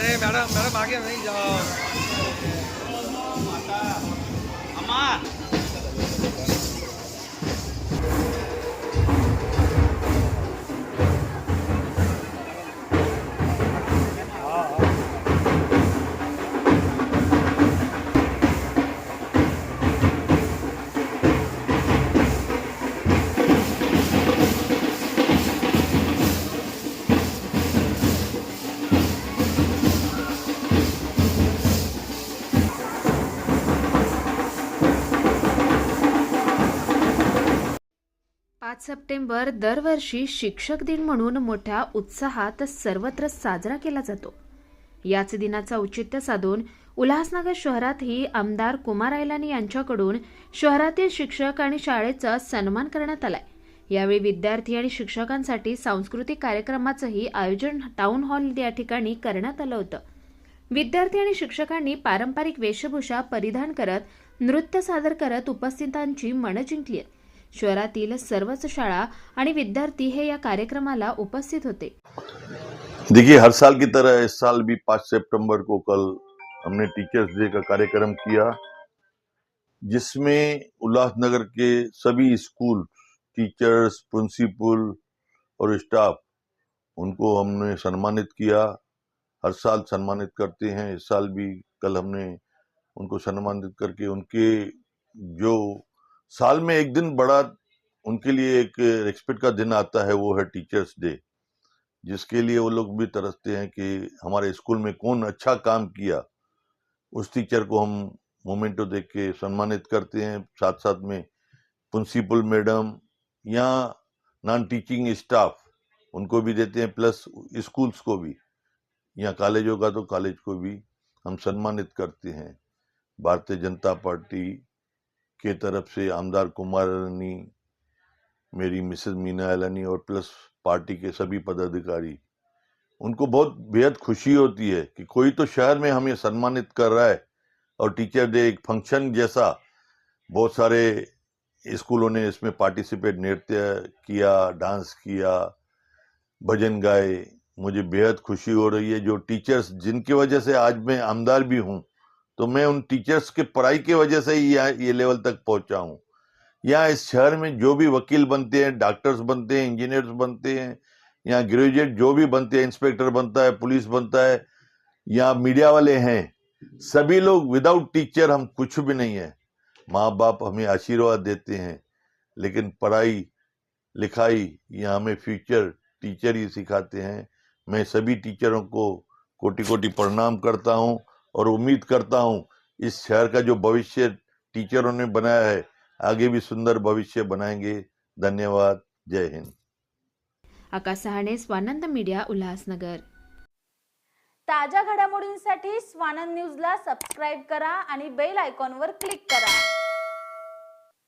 अरे madam madam आगे नहीं जाओ अम्मा पाच सप्टेंबर दरवर्षी शिक्षक दिन म्हणून मोठ्या उत्साहात सर्वत्र साजरा केला जातो. याच दिनाचं औचित्य साधून उल्हासनगर शहरातही आमदार कुमार आयलानी यांच्याकडून शहरातील शिक्षक आणि शाळेचा सन्मान करण्यात आलाय. यावेळी विद्यार्थी आणि शिक्षकांसाठी सांस्कृतिक कार्यक्रमाचंही आयोजन टाउन हॉल या ठिकाणी करण्यात आलं होतं. विद्यार्थी आणि शिक्षकांनी पारंपरिक वेशभूषा परिधान करत नृत्य सादर करत उपस्थितांची मनं जिंकली आहेत. शहरातील सर्वच शाळा आणि विद्यार्थी या कार्यक्रमाला उपस्थित होते. देखिए, हर साल की तरह इस साल भी पाँच सितंबर को कल हमने टीचर्स डे का कार्यक्रम किया, जिसमें उल्लासनगर के सभी स्कूल, टीचर्स, प्रिंसिपल और स्टाफ उनको हमने सम्मानित किया। हर साल सम्मानित करते हैं। इस साल भी कल हमने उनको सम्मानित करके उनके जो साल में एक दिन बड़ा उनके लिए एक रेस्पेक्ट का दिन आता है, वो है टीचर्स डे जिसके लिए वो लोग भी तरसते हैं कि हमारे स्कूल में कौन अच्छा काम किया। उस टीचर को हम मोमेंटो देख के सम्मानित करते हैं साथ साथ में प्रिंसिपल मैडम या नॉन टीचिंग स्टाफ उनको भी देते हैं प्लस स्कूल्स को भी, या कॉलेज होगा तो कॉलेज को भी हम सम्मानित करते हैं। भारतीय जनता पार्टी के तरफ़ से आमदार कुमार रानी, मेरी मिसेस मीना एलानी और प्लस पार्टी के सभी पदाधिकारी, उनको बहुत बेहद खुशी होती है कि कोई तो शहर में हमें सम्मानित कर रहा है और टीचर डे एक फ़ंक्शन जैसा बहुत सारे स्कूलों ने इसमें पार्टिसिपेट नृत्य किया, डांस किया, भजन गाए। मुझे बेहद खुशी हो रही है जो टीचर्स जिनकी वजह से आज मैं आमदार भी हूँ तो मैं उन टीचर्स के पढ़ाई की वजह से ही यहाँ ये लेवल तक पहुँचा हूँ। यहाँ इस शहर में जो भी वकील बनते हैं डॉक्टर्स बनते हैं इंजीनियर्स बनते हैं, यहाँ ग्रेजुएट जो भी बनते हैं इंस्पेक्टर बनता है पुलिस बनता है, यहाँ मीडिया वाले हैं, सभी लोग विदाउट टीचर हम कुछ भी नहीं है। माँ बाप हमें आशीर्वाद देते हैं, लेकिन पढ़ाई, लिखाई या हमें फ्यूचर टीचर ही सिखाते हैं। मैं सभी टीचरों को कोटि कोटि प्रणाम करता हूँ। और उम्मीद करता हूँ इस शहर का जो भविष्य टीचरों ने बनाया है आगे भी सुंदर भविष्य बनाएँगे। धन्यवाद। जय हिंद। आकाश सहाणे स्वानंद मीडिया उल्हासनगर. ताज़ा घडामोडींसाठी स्वानंद न्यूजला सबस्क्राईब करा आणि बेल आयकॉनवर क्लिक करा.